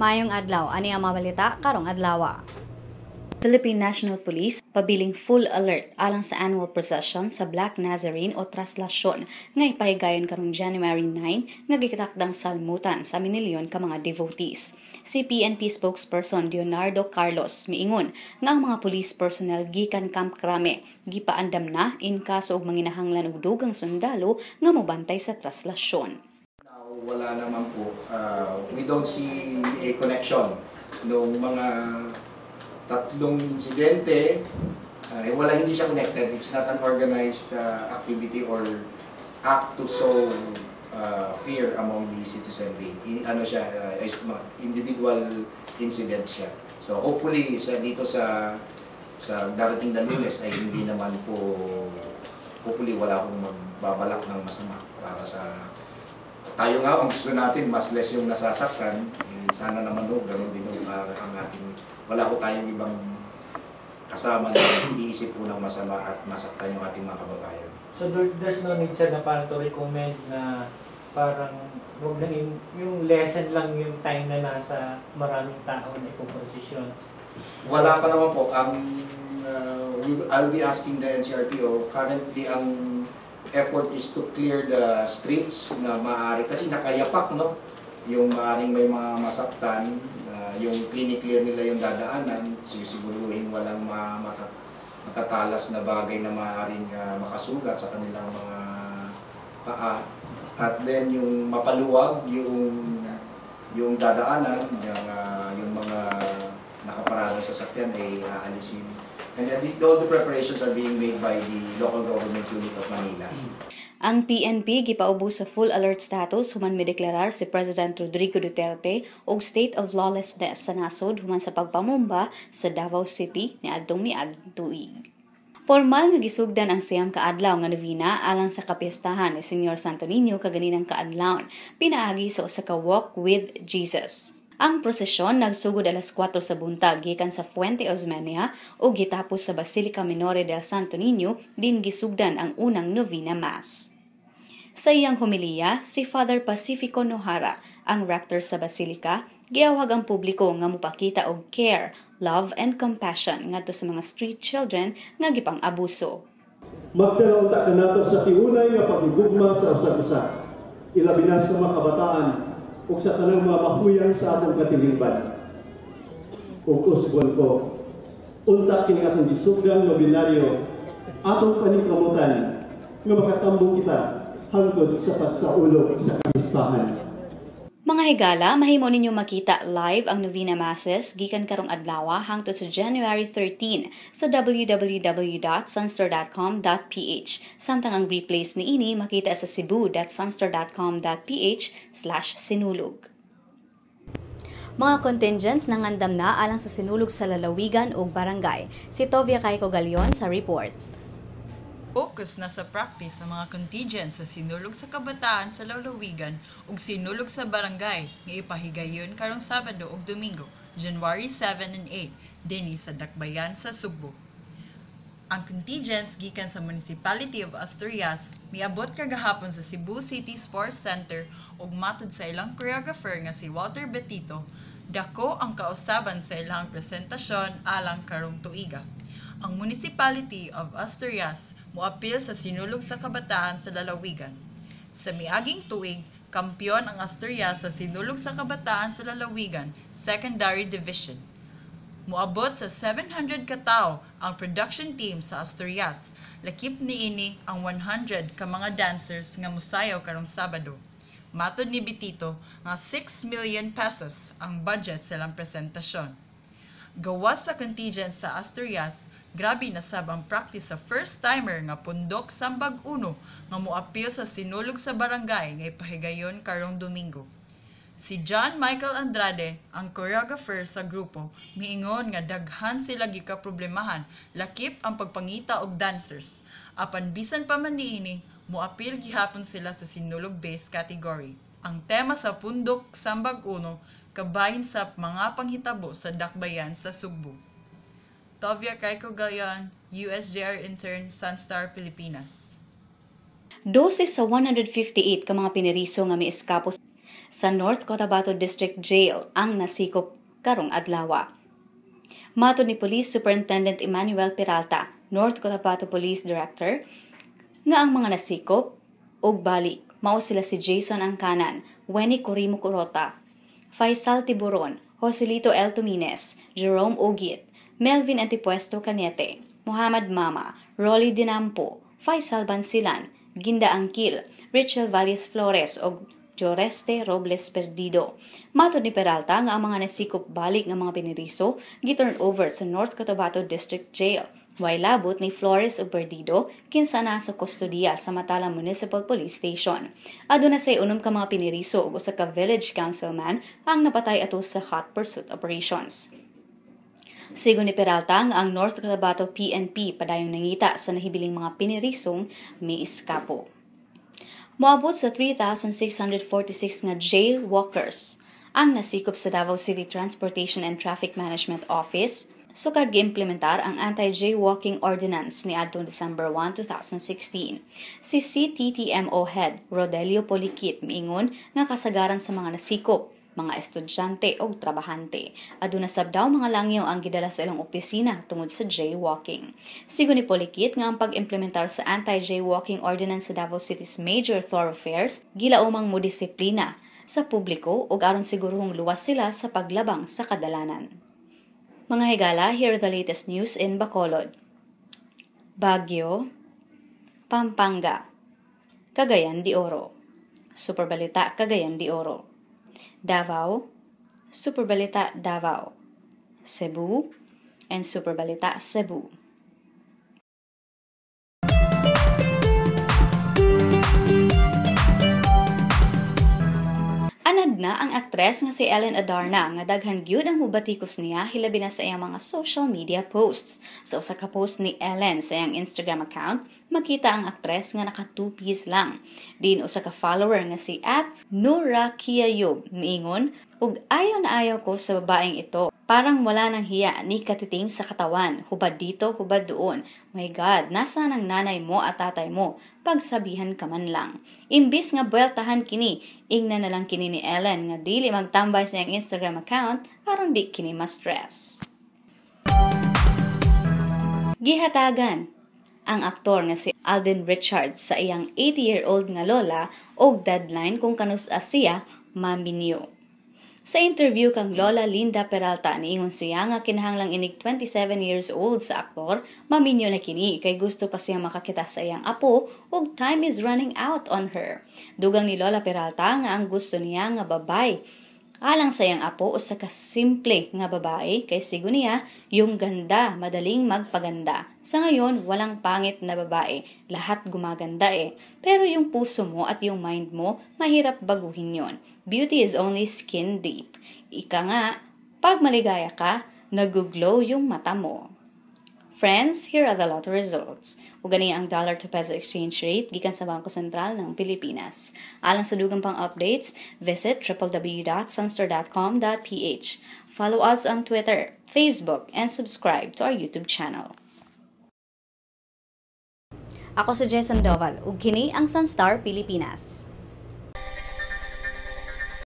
Mayong adlaw, ani ang mabalita karong adlaw. Philippine National Police pabiling full alert alang sa annual procession sa Black Nazarene o traslasyon nga ipahigayon karong January 9 nga gikitakdang salmutan sa minilyon ka mga devotees. Si PNP spokesperson Leonardo Carlos miingon nga ang mga police personnel gikan Camp Crame gipaandam na in kaso og manginahanglan og dugang sundalo nga mobantay sa traslasyon wala naman po. Uh, we don't see a connection nung mga tatlong insidente. Uh, wala, hindi siya connected. It's not an organized uh, activity or act to sow uh, fear among the citizen. In, ano siya, uh, individual incident siya. So hopefully sa dito sa sa darating na lunes ay hindi naman po hopefully wala akong magbabalak ng masama para sa tayo nga, ang gusto natin, mas less yung nasasaktan. Eh, sana naman ho, ganoon din ho, uh, ang ating, wala ko tayong ibang kasama na iisip po ng masama at masaktan yung ating mga kababayan. So there's no need sir na parang to recommend na parang wag lang yung, yung lesson lang yung time na nasa maraming tao na ipoposisyon. Wala pa naman po. Ang um, uh, I'll be asking the NCRPO, currently ang effort is to clear the streets na maaari. Kasi nakayapak no? Yung maaring may mga masaktan uh, yung clear nila yung dadaanan sisiguruhin walang ma matatalas na bagay na maaaring uh, makasugat sa kanilang mga paa. At then yung mapaluwag yung yung dadaanan yung, uh, yung mga nakaparada sa sakyan ay aalisin And then all the preparations are being made by the local government unit of Manila. Ang PNP gipaubo sa full alert status human mideklarar si President Rodrigo Duterte og state of lawlessness sa nasod human sa pagpamumba sa Davao City ni adtong miaging tuig. Formal nga gisugdan ang siyam kaadlaw nga novena alang sa kapistahan ni Senyor Santo Niño kaganinang kaadlawon pinaagi sa usa ka walk with Jesus. Ang prosesyon nagsugod alas 4 sa buntag gikan sa Fuente Osmeña o gitapos sa Basilica Minore del Santo Niño din gisugdan ang unang novena mass. Sa iyang homilya, si Father Pacifico Nohara, ang rector sa Basilica, giawag ang publiko nga mupakita og care, love and compassion ngadto sa mga street children nga gipang abuso. Magtanaw ta kanato sa tiunay nga pagigugma sa usa-usa. Ilabi na sa mga kabataan ug sa tanang mga mahuyang sa atong katiliban. Ug usbon ko, unta kini atong gisugdan nobinaryo atong paningkamutan nga makatambong kita hangtod sa pagsaulog sa kamistahan. Mga higala, mahimo ninyo makita live ang Novena Masses gikan karong adlaw hangtod sa January 13 sa www.sunstar.com.ph. Samtang ang replays ni ini makita sa cebu.sunstar.com.ph/sinulog. Mga contingents nangandam na alang sa sinulog sa lalawigan o barangay. Si Tovia Kaiko Galion sa report. Focus na sa practice sa mga contingents sa sinulog sa kabataan sa lalawigan ug sinulog sa barangay nga ipahigayon karong Sabado ug Domingo, January 7 and 8, dinhi sa Dakbayan sa Sugbo. Ang contingents gikan sa Municipality of Asturias miabot kagahapon sa Cebu City Sports Center ug matud sa ilang choreographer nga si Walter Betito, dako ang kausaban sa ilang presentasyon alang karong tuiga. Ang Municipality of Asturias moapil sa sinulog sa kabataan sa lalawigan. Sa miaging tuig, kampyon ang Asturias sa sinulog sa kabataan sa lalawigan, Secondary Division. Moabot sa 700 katao ang production team sa Asturias. Lakip niini ang 100 ka mga dancers nga musayaw karong Sabado. Matod ni Bitito nga 6 million pesos ang budget sa ilang presentasyon. Gawas sa contingent sa Asturias, Grabe na sab ang practice sa first-timer nga pundok sambag uno nga moapil sa sinulog sa barangay nga ipahigayon karong Domingo. Si John Michael Andrade, ang choreographer sa grupo, miingon nga daghan sila gikaproblemahan lakip ang pagpangita og dancers. Apan bisan pa man niini, moapil gihapon sila sa sinulog base category. Ang tema sa pundok sambag uno kabahin sa mga panghitabo sa dakbayan sa Sugbo. Tovia Kaiko Gayon, USJR Intern, Sunstar, Pilipinas. 12 sa 158 ka mga piniriso nga mieskapos sa North Cotabato District Jail ang nasikop karong adlaw. Mato ni Police Superintendent Emmanuel Peralta, North Cotabato Police Director, nga ang mga nasikop og balik mao sila si Jason Angkanan, Wenny Corimo Curota, Faisal Tiburon, Joselito El Tumines, Jerome Ogit, Melvin Antipuesto Canete, Muhammad Mama, Rolly Dinampo, Faisal Bansilan, Ginda Angkil, Richel Valles Flores o Joreste Robles Perdido. Mato ni Peralta nga ang mga nasikop balik nga mga piniriso giturn over sa North Cotabato District Jail. Way labot ni Flores o Perdido kinsa na sa kustodiya sa Matala Municipal Police Station. Aduna say unom ka mga piniriso ug usa ka village councilman ang napatay ato sa hot pursuit operations. Sigo ni Peralta ang North Cotabato PNP padayong nangita sa nahibiling mga pinirisong may iskapo. Moabot sa 3,646 nga jail walkers ang nasikop sa Davao City Transportation and Traffic Management Office sukad giimplementar ang Anti-Jaywalking Ordinance ni adtong December 1, 2016. Si CTTMO head Rodelio Polikit miingon nga kasagaran sa mga nasikop mga estudyante o trabahante. Aduna sab daw mga langyaw ang gidala sa ilang opisina tungod sa jaywalking. Sigo ni Polikit nga ang pag-implementar sa anti-jaywalking ordinance sa Davao City's major thoroughfares gila umang mo disiplina sa publiko ug aron siguruhong luwas sila sa paglabang sa kadalanan. Mga higala, here are the latest news in Bacolod. Baguio, Pampanga, Cagayan de Oro, Superbalita Cagayan de Oro, Davao, Superbalita Davao, Cebu, and Superbalita Cebu. Anad na ang aktres nga si Ellen Adarna nga daghan gyud ang mubatikos niya hilabi na sa iyang mga social media posts. Sa usa ka post ni Ellen sa iyang Instagram account, makita ang aktres nga naka two piece lang. Din usa ka follower nga si at Nura Kiayob miingon ug ayaw na ayaw ko sa babaeng ito. Parang wala nang hiya ni katiting sa katawan, hubad dito, hubad doon. My God, nasa nang nanay mo at tatay mo? pagsabihan ka man lang. Imbis nga buweltahan kini, ingna na lang kini ni Ellen nga dili magtambay sa iyang Instagram account aron di kini ma-stress. Gihatagan ang aktor nga si Alden Richards sa iyang 80-year-old nga lola og deadline kung kanus siya maminyo. Sa interview kang Lola Linda Peralta niingon siya nga kinahanglang inig 27 years old sa aktor, maminyo na kini kay gusto pa siya makakita sa iyang apo ug time is running out on her. Dugang ni Lola Peralta nga ang gusto niya nga babay alang sa iyang apo usa ka simple nga babae kay sigo niya yung ganda madaling magpaganda. Sa ngayon walang pangit na babae, lahat gumaganda eh. Pero yung puso mo at yung mind mo mahirap baguhin yon. Beauty is only skin deep. Ika nga, pag maligaya ka, nag-glow yung mata mo. Friends, here are the lotto results. Ug gani ang dollar to peso exchange rate gikan sa Bangko Sentral ng Pilipinas. Alang sa dugang pang updates, visit www.sunstar.com.ph. Follow us on Twitter, Facebook, and subscribe to our YouTube channel. Ako si Jess Sandoval, ug kini ang Sunstar Pilipinas.